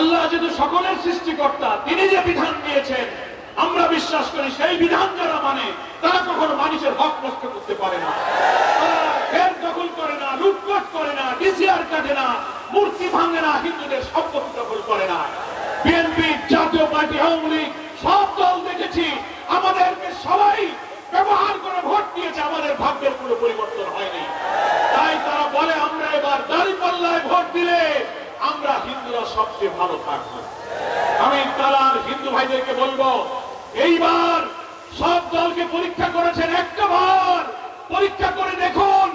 আল্লাহ যেহেতু সকলের সৃষ্টিকর্তা, তিনি যে বিধান দিয়েছেন, আমরা বিশ্বাস করি সেই বিধান যারা মানে তারা কখনো মানুষের হক নষ্ট করতে পারে না। সবাই ব্যবহার করে ভোট দিয়েছে, আমাদের ভাগ্যের কোনো পরিবর্তন হয়নি। তাই তারা বলে, আমরা এবার দাড়ি পাল্লায় ভোট দিলে আমরা হিন্দুরা সবচেয়ে ভালো থাকব আমি তারার হিন্দু ভাইদেরকে বলব, এইবার সব দলকে পরীক্ষা করেছেন একটা বার পরীক্ষা করে দেখুন,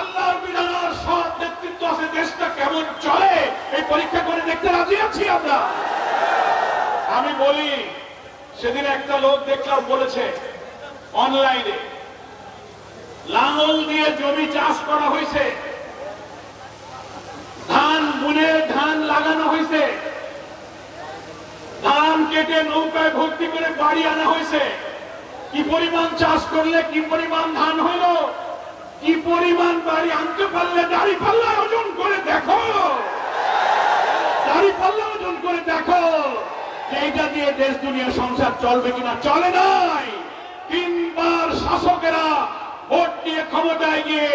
আল্লাহর বিধানার সৎ নেতৃত্ব আছে, দেশটা কেমন চলে, এই পরীক্ষা করে দেখতে রাজি আছি আমরা। আমি বলি, সেদিন একটা লোক দেখলাম বলেছে, অনলাইনে, লাঙল দিয়ে জমি চাষ করা হয়েছে ধান বুনে ধান লাগানো হয়েছে। ধান কেটে নৌকায় ভর্তি করে বাড়ি আনা হয়েছে। কি পরিমাণ চাষ করলে, কি পরিমাণ ধান হইল কি পরিমাণ বাড়ি আনতে পারলে দাড়ি পাল্লা ওজন করে দেখো। দাড়ি পাল্লা ওজন করে দেখো। এইটা দিয়ে দেশ, দুনিয়া, সংসার চলবে কিনা চলে নাই। তিনবার শাসকেরা ভোট দিয়ে ক্ষমতায় গিয়ে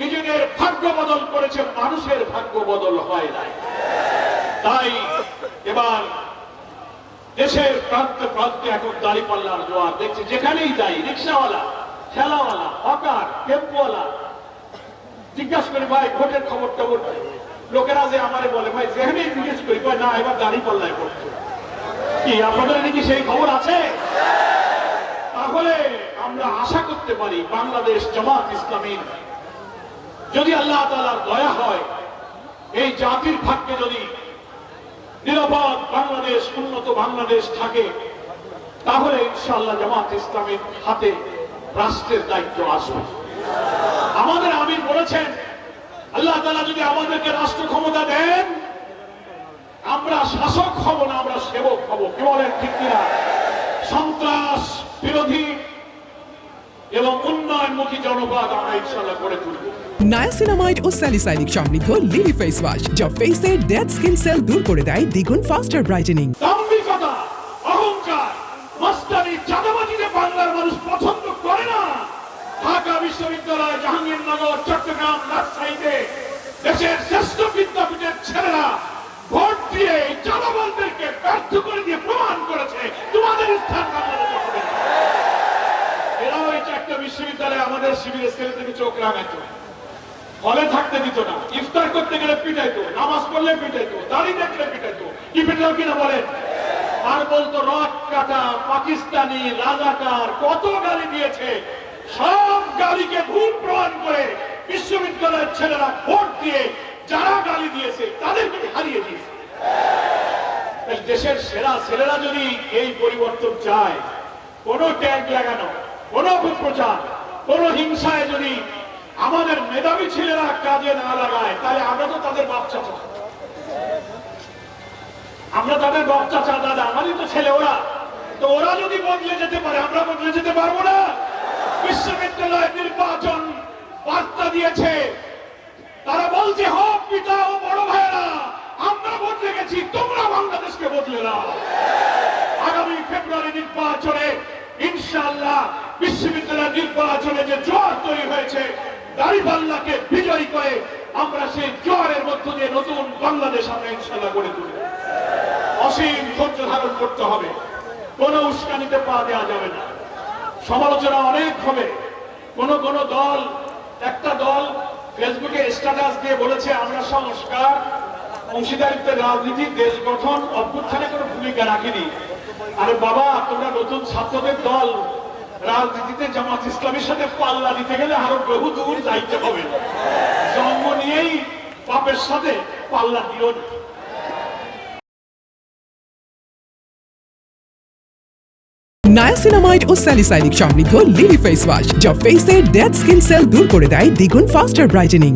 নিজেদের ভাগ্য বদল করেছে মানুষের ভাগ্য বদল হয় নাই। তাই এবার দেশের প্রান্তে প্রান্তে এখন দাঁড়িপাল্লার জোয়ার দেখছি, যেখানেই যাই, রিক্সাওয়ালা, ঠেলাওয়ালা, হকার, টেম্পোওয়ালা, জিজ্ঞাসা করি, ভাই, ভোটের খবর টবর? লোকেরা যে আমারে বলে, ভাই, যেখানেই জিজ্ঞেস করি ভাই না, এবার দাঁড়িপাল্লায় করছে কি, আপনাদের নাকি সেই খবর আছে তাহলে আমরা আশা করতে পারি, বাংলাদেশ জামাত ইসলামীর, যদি আল্লাহ তালার দয়া হয়, এই জাতির ভাগ্যে যদি নিরাপদ বাংলাদেশ, উন্নত বাংলাদেশ থাকে, তাহলে ইনশাআল্লাহ জামাত ইসলামের হাতে রাষ্ট্রের দায়িত্ব আসবে। আমাদের আমির বলেছেন, আল্লাহ তালা যদি আমাদেরকে রাষ্ট্র ক্ষমতা দেন, আমরা শাসক হব না, আমরা সেবক হব। কি বলেন ঠিক কিনা? সন্ত্রাস বিরোধী এবং উন্নয়নমুখী জনপদ আমরা ইনশাল্লাহ করে তুলব। নায়াসিনামাইড ও স্যালিসাইলিক সমৃদ্ধ লিলি ফেস ওয়াশ যা ফেসের ডেড স্কিন সেল দূর করে দেয় দ্বিগুণ ফাস্টার ব্রাইটেনিং দাম্ভিকতা অহংকার মাস্টারি চাঁদাবাজিকে বাংলার মানুষ পছন্দ করে না। ঢাকা বিশ্ববিদ্যালয় জাহাঙ্গীরনগর চট্টগ্রাম রাজশাহীতে দেশের শ্রেষ্ঠ বিদ্যাপীঠের ছেলেরা ভোট দিয়ে চাঁদাবাজদেরকে ব্যর্থ করে দিয়ে প্রমাণ করেছে তোমাদের স্থান বাংলাদেশে হবে না। এরাও এই চারটা শিবিরের ছেলে থেকে চোখ রাখাইতো হলে থাকতে দিত না। ইফতার করতে গেলে পিটাইতো, নামাজ পড়লে পিটাইতো, দাড়ি দেখলে পিটাইতো। কি পিটাল কিনা বলেন? আর বলতো রক কাটা, পাকিস্তানি রাজাকার কত গালি দিয়েছে। সব গালিকে ভুল প্রমাণ করে বিশ্ববিদ্যালয়ের ছেলেরা ভোট দিয়ে যারা গালি দিয়েছে, তাদেরকে হারিয়ে দিয়েছে। দেশের সেরা ছেলেরা যদি এই পরিবর্তন চায়, কোন ট্যাগ লাগানো, কোন অপপ্রচার কোন হিংসায় যদি আমাদের মেধাবী ছেলেরা কাজে না লাগায়, তাহলে আমরা তো তাদের বাপ চাচা। আমরা তাদের বাপ চাচা, দাদা, আমারই তো ছেলে ওরা। তো ওরা যদি বদলে যেতে পারে, আমরা বদলে যেতে পারব না। বিশ্ববিদ্যালয় নির্বাচন বার্তা দিয়েছে। তারা বলছে, হোক, পিতা ও বড় ভাইয়েরা, আমরা বদলে গেছি, তোমরা বাংলাদেশকে বদলে নাও আগামী ফেব্রুয়ারি নির্বাচনে ইনশাআল্লাহ বিশ্ববিদ্যালয় নির্বাচনে যে জোয়ার তৈরি হয়েছে, দাড়িপাল্লাকে বিজয়ী করে আমরা সেই জোয়ারের মধ্য দিয়ে নতুন বাংলাদেশ আমরা ইনশাআল্লাহ গড়ে অসীম ধৈর্য ধারণ করতে হবে। কোনো উস্কানিতে পা দেওয়া যাবে না। সমালোচনা অনেক হবে। কোন কোন দল, একটা দল ফেসবুকে স্ট্যাটাস দিয়ে বলেছে, আমরা সংস্কার, অংশীদারিত্বের রাজনীতি, দেশ গঠন, অভ্যুত্থানে কোনো ভূমিকা রাখিনি। আরে বাবা, তোমরা নতুন ছাত্রদের দল রাজনীতিতে জামাত ইসলামের সাথে পাল্লা দিতে গেলে আরও বহু দূর যাইতে হবে। জন্ম নিয়েই বাপের সাথে পাল্লা দিও না। নায়াসিনামাইড ও স্যালিসাইনিক সমৃদ্ধ লিলি ফেস ওয়াশ যা ফেসের ডেড স্কিন সেল দূর করে দেয় দ্বিগুণ ফাস্টার ব্রাইটেনিং